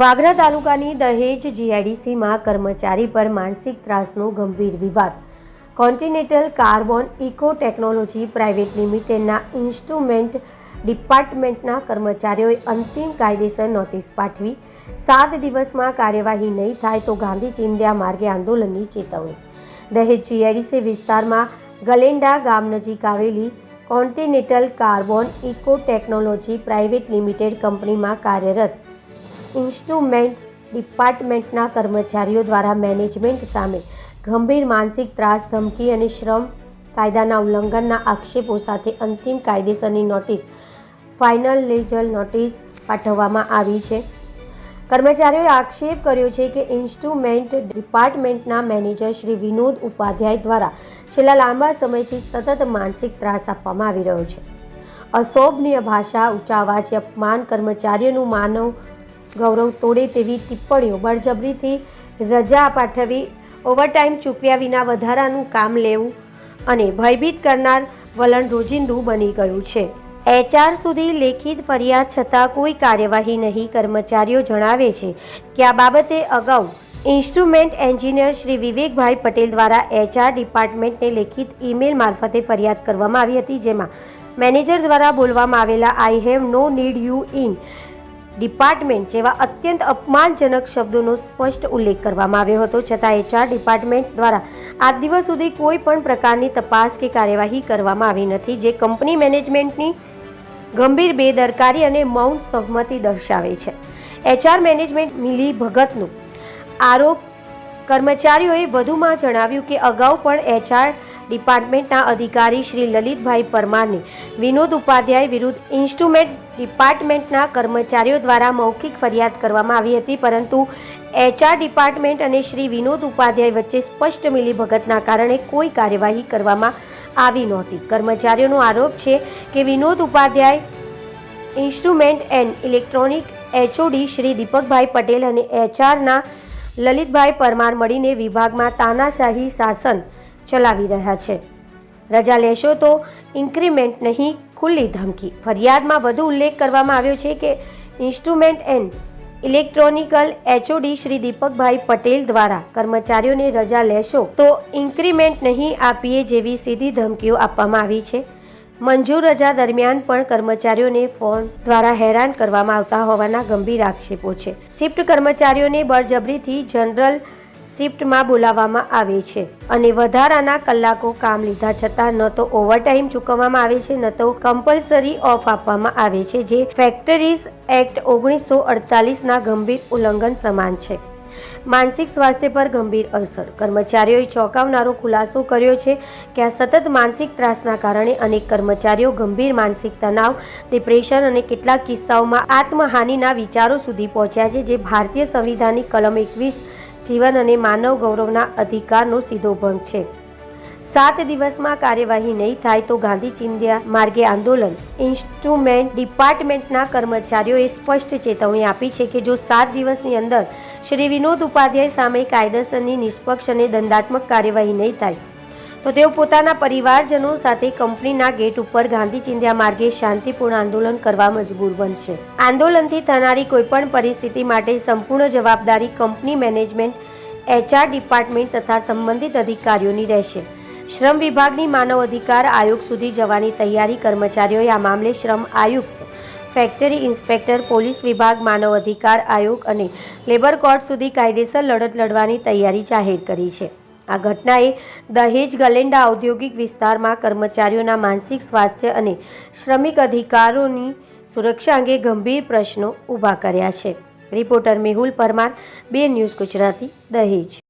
વાગરા તાલુકાની દહેજ જીઆઈડીસીમાં કર્મચારી પર માનસિક ત્રાસનો ગંભીર વિવાદ. Continental carbon eco technology private લિમિટેડના ઇન્સ્ટ્રુમેન્ટ ડિપાર્ટમેન્ટના કર્મચારીઓએ અંતિમ કાયદેસર નોટિસ પાઠવી. સાત દિવસમાં કાર્યવાહી નહીં થાય તો ગાંધી ચિંધ્યા માર્ગે આંદોલનની ચેતવણી. દહેજ જીઆઈડીસી વિસ્તારમાં ગલેન્ડા ગામ નજીક આવેલી continental carbon eco technology private limited કંપનીમાં કાર્યરત ઇન્સ્ટ્રુમેન્ટ ડિપાર્ટમેન્ટના કર્મચારીઓ દ્વારા મેનેજમેન્ટ સામે ગંભીર માનસિક ત્રાસ, ધમકી અને શ્રમ કાયદાના ઉલ્લંઘનના આક્ષેપો સાથે અંતિમ કાયદેસરની નોટિસ, ફાઇનલ લેજલ નોટિસ પાઠવવામાં આવી છે. કર્મચારીઓએ આક્ષેપ કર્યો છે કે ઇન્સ્ટ્રુમેન્ટ ડિપાર્ટમેન્ટના મેનેજર શ્રી વિનોદ ઉપાધ્યાય દ્વારા છેલ્લા લાંબા સમયથી સતત માનસિક ત્રાસ આપવામાં આવી રહ્યો છે. અશોભનીય ભાષા ઊંચા અપમાન કર્મચારીઓનું માનવ ગૌરવ તોડે તેવી ટિપ્પણીઓ. બળજબરીથી રજા પાઠવી, ઓવરટાઈમ ચૂકવ્યા વિના વધારાનું કામ લેવું અને ભયભીત કરનાર વલણ રોજિંદુ બની ગયું છે. એચઆર સુધી લેખિત ફરિયાદ છતાં કોઈ કાર્યવાહી નહીં, કર્મચારીઓ જણાવે છે કે આ બાબતે અગાઉ ઇન્સ્ટ્રુમેન્ટ એન્જિનિયર શ્રી વિવેકભાઈ પટેલ દ્વારા એચઆર ડિપાર્ટમેન્ટને લેખિત ઈમેલ મારફતે ફરિયાદ કરવામાં આવી હતી, જેમાં મેનેજર દ્વારા બોલવામાં આવેલા I have no need you in department જેવા અત્યંત અપમાનજનક શબ્દોનો સ્પષ્ટ ઉલ્લેખ કરવામાં આવ્યો હતો. છતાં એચઆર ડિપાર્ટમેન્ટ દ્વારા આજ દિવસ સુધી કોઈ પણ પ્રકારની તપાસ કે કાર્યવાહી કરવામાં આવી નથી, જે કંપની મેનેજમેન્ટની ગંભીર બેદરકારી અને મૌન સહમતિ દર્શાવે છે. એચઆર મેનેજમેન્ટ મિલી ભગતનું આરોપ કર્મચારીઓએ વધુમાં જણાવ્યું કે અગાઉ પણ એચઆર ડિપાર્ટમેન્ટના અધિકારી શ્રી લલિતભાઈ પરમારને વિનોદ ઉપાધ્યાય વિરુદ્ધ ઇન્સ્ટ્રુમેન્ટ ડિપાર્ટમેન્ટના કર્મચારીઓ દ્વારા મૌખિક ફરિયાદ કરવામાં આવી હતી, પરંતુ એચઆર ડિપાર્ટમેન્ટ અને શ્રી વિનોદ ઉપાધ્યાય વચ્ચે સ્પષ્ટ મિલીભગતના કારણે કોઈ કાર્યવાહી કરવામાં આવી નહોતી. કર્મચારીઓનો આરોપ છે કે Vinod Upadhyay instrument and electronic HOD Shri Deepakbhai Patel અને એચઆરના લલિતભાઈ પરમાર મળીને વિભાગમાં તાનાશાહી શાસન ચલાવી રહ્યા છે. રજા લેશો તો ઇન્ક્રીમેન્ટ નહીં, ખુલ્લી ધમકી. ફરિયાદમાં વધુ ઉલ્લેખ કરવામાં આવ્યો છે કે instrument and electronical HOD Shri Deepakbhai Patel દ્વારા કર્મચારીઓને રજા લેશો તો ઇન્ક્રીમેન્ટ નહીં આપીએ જેવી સીધી ધમકીઓ આપવામાં આવી છે. મંજૂર રજા દરમિયાન પણ કર્મચારીઓને ફોન દ્વારા હેરાન કરવામાં આવતા હોવાના ગંભીર આક્ષેપો છે. શિફ્ટ કર્મચારીઓને બળજબરીથી જનરલ શિફ્ટમાં બોલાવવામાં આવે છે અને વધારાના કલાકો કામ લીધા છતાં ન તો ઓવરટાઈમ ચૂકવવામાં આવે છે, ન તો કમ્પલસરી ઓફ આપવામાં આવે છે, જે ફેક્ટરીઝ એક્ટ ઓગણીસો અડતાલીસના ગંભીર ઉલ્લંઘન સમાન છે. માનસિક સ્વાસ્થ્ય પર ગંભીર અસર. કર્મચારીઓએ ચોંકાવનારો ખુલાસો કર્યો છે કે આ સતત માનસિક ત્રાસના કારણે અનેક કર્મચારીઓ ગંભીર માનસિક તણાવ ડિપ્રેશન અને કેટલાક કિસ્સાઓમાં આત્મહાનિના વિચારો સુધી પહોંચ્યા છે, જે ભારતીય સંવિધાનની કલમ એકવીસ જીવન અને માનવ ગૌરવના અધિકારનો સીધો ભંગ છે. સાત દિવસમાં કાર્યવાહી નહીં થાય તો ગાંધી ચિંધ્યા માર્ગે આંદોલન. ઇન્સ્ટ્રુમેન્ટ ડિપાર્ટમેન્ટના કર્મચારીઓએ સ્પષ્ટ ચેતવણી આપી છે કે જો સાત દિવસની અંદર શ્રી વિનોદ ઉપાધ્યાય સામે કાયદેસરની નિષ્પક્ષ અને દંડાત્મક કાર્યવાહી નહીં થાય તો તેઓ પોતાના પરિવારજનો સાથે કંપનીના ગેટ ઉપર ગાંધી ચિંધ્યા માર્ગે શાંતિપૂર્ણ આંદોલન કરવા મજબૂર બનશે. આંદોલનથી થનારી કોઈપણ પરિસ્થિતિ માટે સંપૂર્ણ જવાબદારી કંપની મેનેજમેન્ટ, એચઆર ડિપાર્ટમેન્ટ તથા સંબંધિત અધિકારીઓની રહેશે. શ્રમ વિભાગની માનવ અધિકાર આયોગ સુધી જવાની તૈયારી કર્મચારીઓએ આ મામલે શ્રમ આયુક્ત, ફેક્ટરી ઇન્સ્પેક્ટર, પોલીસ વિભાગ, માનવ અધિકાર આયોગ અને લેબર કોર્ટ સુધી કાયદેસર લડત લડવાની તૈયારી જાહેર કરી છે. આ ઘટનાએ દહેજ ગલેન્ડા ઔદ્યોગિક વિસ્તારમાં કર્મચારીઓના માનસિક સ્વાસ્થ્ય અને શ્રમિક અધિકારોની સુરક્ષા અંગે ગંભીર પ્રશ્નો ઊભા કર્યા છે. રિપોર્ટર મેહુલ પરમાર, બે ન્યૂઝ ગુજરાતી, દહેજ.